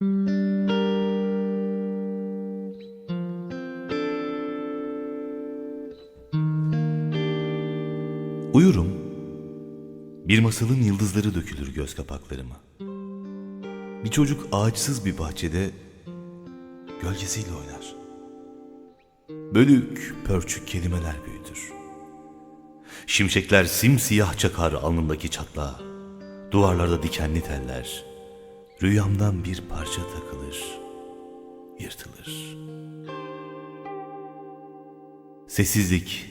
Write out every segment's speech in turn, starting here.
Uyurum. Bir masalın yıldızları dökülür göz kapaklarıma. Bir çocuk ağaçsız bir bahçede gölgesiyle oynar. Bölük pörçük kelimeler büyütür. Şimşekler simsiyah çakar alnındaki çatlağa. Duvarlarda dikenli teller. Rüyamdan bir parça takılır, yırtılır. Sessizlik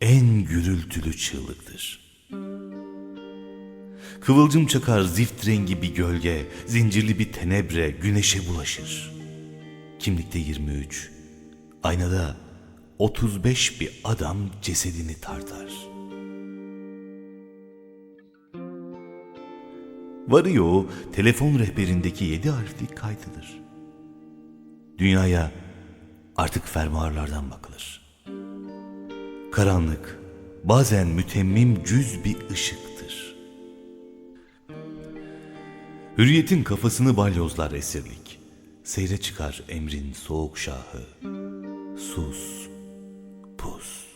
en gürültülü çığlıktır. Kıvılcım çakar zift rengi bir gölge, zincirli bir tenebre güneşe bulaşır. Kimlikte 23, aynada 35 bir adam cesedini tartar. Varıyor telefon rehberindeki yedi harflik kaydıdır. Dünyaya artık fermuarlardan bakılır. Karanlık bazen mütemmim cüz bir ışıktır. Hürriyetin kafasını balyozlar esirlik. Seyre çıkar emrin soğuk şahı. Sus, pus,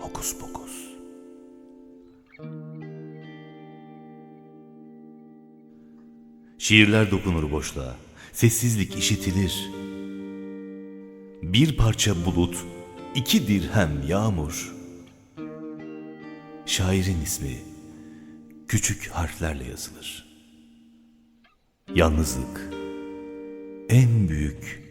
hokus pokus. Şiirler dokunur boşluğa. Sessizlik işitilir. Bir parça bulut, iki dirhem yağmur. Şairin ismi küçük harflerle yazılır. Yalnızlık en büyük